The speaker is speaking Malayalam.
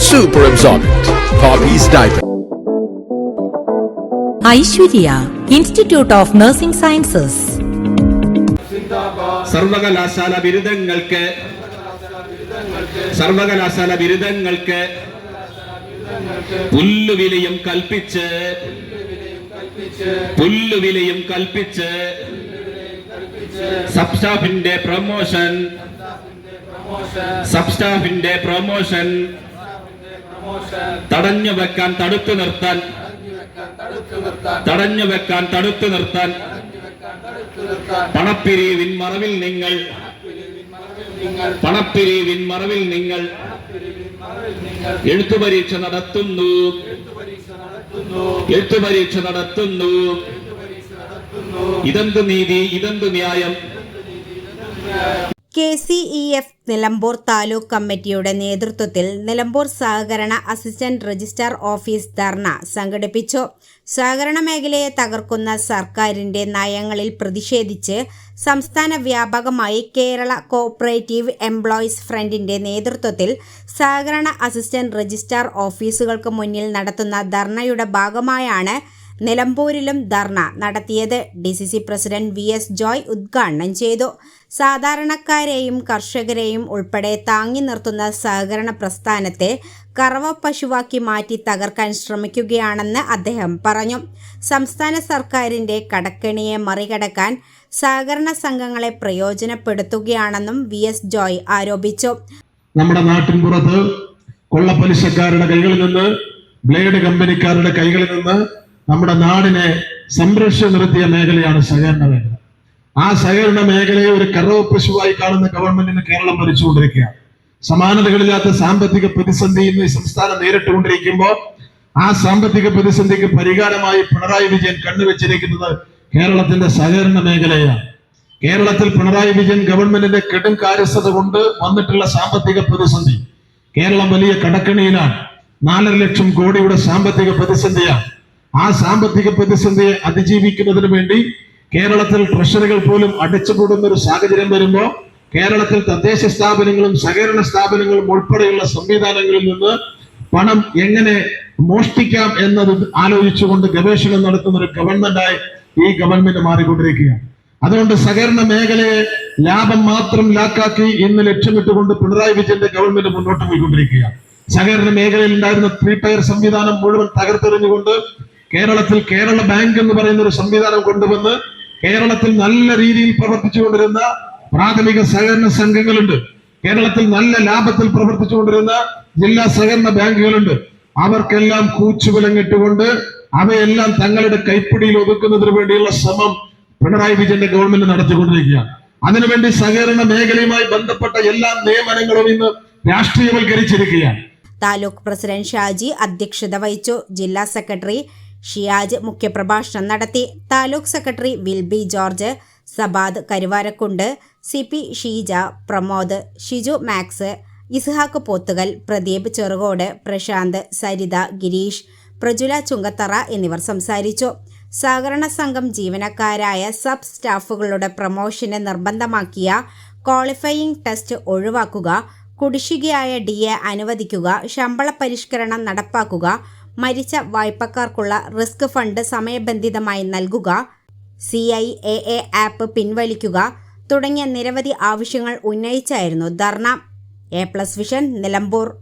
Super absorbent. Hobbies diaper. Aishwarya institute of nursing sciences സർവകലാശാല ബിരുദങ്ങൾക്ക് സർവകലാശാല ബിരുദങ്ങൾക്ക് പുല്ലുവിലയും കൽപ്പിച്ച് പുല്ലുവിലയും കൽപ്പിച്ച് സബ്സ്റ്റാഫിന്റെ പ്രൊമോഷൻ സബ്സ്റ്റാഫിന്റെ പ്രൊമോഷൻ തടഞ്ഞു വെക്കാൻ തടുത്തു നിർത്താൻ. തടഞ്ഞു വെക്കാൻ തടുത്തു നിർത്താൻ. പണപ്പിരിവിൻ മറവിൽ നിങ്ങൾ. പണപ്പിരിവിൻ മറവിൽ നിങ്ങൾ. എഴുത്തുപരീക്ഷ നടത്തുന്നു. എഴുത്തുപരീക്ഷ നടത്തുന്നു. ഇതെന്ത് നീതി ഇതെന്ത് ന്യായം? K C E F Nilambur taluk കമ്മിറ്റിയുടെ നേതൃത്വത്തിൽ നിലമ്പൂർ സഹകരണ അസിസ്റ്റന്റ് രജിസ്ട്രാർ ഓഫീസ് ധർണ സംഘടിപ്പിച്ചു. സഹകരണ മേഖലയെ തകർക്കുന്ന സർക്കാരിന്റെ നയങ്ങളിൽ പ്രതിഷേധിച്ച് സംസ്ഥാന വ്യാപകമായി കേരള കോഓപ്പറേറ്റീവ് എംപ്ലോയീസ് ഫ്രണ്ടിന്റെ നേതൃത്വത്തിൽ സഹകരണ അസിസ്റ്റന്റ് രജിസ്ട്രാർ ഓഫീസുകൾക്ക് മുന്നിൽ നടത്തുന്ന ധർണയുടെ ഭാഗമായാണ് നിലമ്പൂരിലും ധർണ നടത്തിയത് D C C president V S Joy ഉദ്ഘാടനം ചെയ്തു. സാധാരണക്കാരെയും കർഷകരെയും ഉൾപ്പെടെ താങ്ങി നിർത്തുന്ന സഹകരണ പ്രസ്ഥാനത്തെ കറവ പശുവാക്കി മാറ്റി തകർക്കാൻ ശ്രമിക്കുകയാണെന്ന് അദ്ദേഹം പറഞ്ഞു. സംസ്ഥാന സർക്കാരിന്റെ കടക്കെണിയെ മറികടക്കാൻ സഹകരണ സംഘങ്ങളെ പ്രയോജനപ്പെടുത്തുകയാണെന്നും വി എസ് ജോയ് ആരോപിച്ചു. നമ്മുടെ നാട്ടിൻ പുറത്ത് കൊള്ളപ്പലിശക്കാരുടെ കൈകളിൽ നിന്ന് ബ്ലേഡ് കമ്പനിക്കാരുടെ കൈകളിൽ നിന്ന് നമ്മുടെ നാടിനെ സംരക്ഷിച്ചു നിർത്തിയ മേഖലയാണ് സഹകരണ മേഖല. ആ സഹകരണ മേഖലയെ ഒരു കറവ് പശുവായി കാണുന്ന ഗവൺമെന്റിന് കേരളം ഭരിച്ചുകൊണ്ടിരിക്കുകയാണ്. സമാനതകളില്ലാത്ത സാമ്പത്തിക പ്രതിസന്ധി ഇന്ന് ഈ സംസ്ഥാനം നേരിട്ടുകൊണ്ടിരിക്കുമ്പോൾ ആ സാമ്പത്തിക പ്രതിസന്ധിക്ക് പരിഹാരമായി പിണറായി വിജയൻ കണ്ണുവെച്ചിരിക്കുന്നത് കേരളത്തിന്റെ സഹകരണ മേഖലയാണ്. കേരളത്തിൽ പിണറായി വിജയൻ ഗവൺമെന്റിന്റെ കെടും കാര്യസ്ഥത കൊണ്ട് വന്നിട്ടുള്ള സാമ്പത്തിക പ്രതിസന്ധി കേരളം വലിയ കടക്കണിയിലാണ്. നാലര ലക്ഷം കോടിയുടെ സാമ്പത്തിക പ്രതിസന്ധിയാണ്. ആ സാമ്പത്തിക പ്രതിസന്ധിയെ അതിജീവിക്കുന്നതിന് വേണ്ടി കേരളത്തിൽ ട്രഷറികൾ പോലും അടച്ചുപൂടുന്ന ഒരു സാഹചര്യം വരുമ്പോൾ കേരളത്തിൽ തദ്ദേശ സ്ഥാപനങ്ങളും സഹകരണ സ്ഥാപനങ്ങളും ഉൾപ്പെടെയുള്ള സംവിധാനങ്ങളിൽ നിന്ന് പണം എങ്ങനെ മോഷ്ടിക്കാം എന്നത് ആലോചിച്ചുകൊണ്ട് ഗവേഷണം നടത്തുന്ന ഒരു ഗവൺമെന്റായി ഈ ഗവൺമെന്റ് മാറിക്കൊണ്ടിരിക്കുകയാണ്. അതുകൊണ്ട് സഹകരണ മേഖലയെ ലാഭം മാത്രം ലാക്കാക്കി ഇന്ന് ലക്ഷ്യമിട്ടുകൊണ്ട് പിണറായി വിജയന്റെ ഗവൺമെന്റ് മുന്നോട്ട് പോയിക്കൊണ്ടിരിക്കുകയാണ്. സഹകരണ മേഖലയിൽ ഉണ്ടായിരുന്ന ത്രീ ടയർ സംവിധാനം മുഴുവൻ തകർത്തെറിഞ്ഞുകൊണ്ട് കേരളത്തിൽ കേരള ബാങ്ക് എന്ന് പറയുന്ന ഒരു സംവിധാനം കൊണ്ടുവന്ന് കേരളത്തിൽ നല്ല രീതിയിൽ പ്രവർത്തിച്ചുകൊണ്ടിരുന്ന പ്രാഥമിക സഹകരണ സംഘങ്ങളുണ്ട്. കേരളത്തിൽ നല്ല ലാഭത്തിൽ പ്രവർത്തിച്ചുകൊണ്ടിരുന്ന ജില്ലാ സഹകരണ ബാങ്കുകളുണ്ട്. അവർക്കെല്ലാം കൂച്ചുവിലങ്ങിട്ടുകൊണ്ട് അവയെല്ലാം തങ്ങളുടെ കൈപ്പിടിയിൽ ഒതുക്കുന്നതിന് വേണ്ടിയുള്ള ശ്രമം പിണറായി വിജയന്റെ ഗവൺമെന്റ് നടത്തിക്കൊണ്ടിരിക്കുകയാണ്. അതിനുവേണ്ടി സഹകരണ മേഖലയുമായി ബന്ധപ്പെട്ട എല്ലാ നിയമനങ്ങളും ഇന്ന് രാഷ്ട്രീയവൽക്കരിച്ചിരിക്കുകയാണ്. താലൂക്ക് പ്രസിഡന്റ് ഷാജി അധ്യക്ഷത വഹിച്ചു. ജില്ലാ സെക്രട്ടറി ഷിയാജ് മുഖ്യപ്രഭാഷണം നടത്തി. Taluk secretary Wilby George Sabad Karuvarakundu C P Sheeja Pramod Shiju Max Ishaq Pothukal Pradeep Cherukode Prashanth Saritha Girish Prajula Chungathara എന്നിവർ സംസാരിച്ചു. സഹകരണ സംഘം ജീവനക്കാരായ സബ് സ്റ്റാഫുകളുടെ പ്രമോഷന് നിർബന്ധമാക്കിയ ക്വാളിഫയിംഗ് ടെസ്റ്റ് ഒഴിവാക്കുക കുടിശ്ശികയായ ഡി എ അനുവദിക്കുക ശമ്പള പരിഷ്കരണം നടപ്പാക്കുക മരിച്ച വായ്പക്കാർക്കുള്ള റിസ്ക് ഫണ്ട് സമയബന്ധിതമായി നൽകുക C I A A app പിൻവലിക്കുക തുടങ്ങിയ നിരവധി ആവശ്യങ്ങൾ ഉന്നയിച്ചായിരുന്നു ധർണ. A plus Vision Nilambur.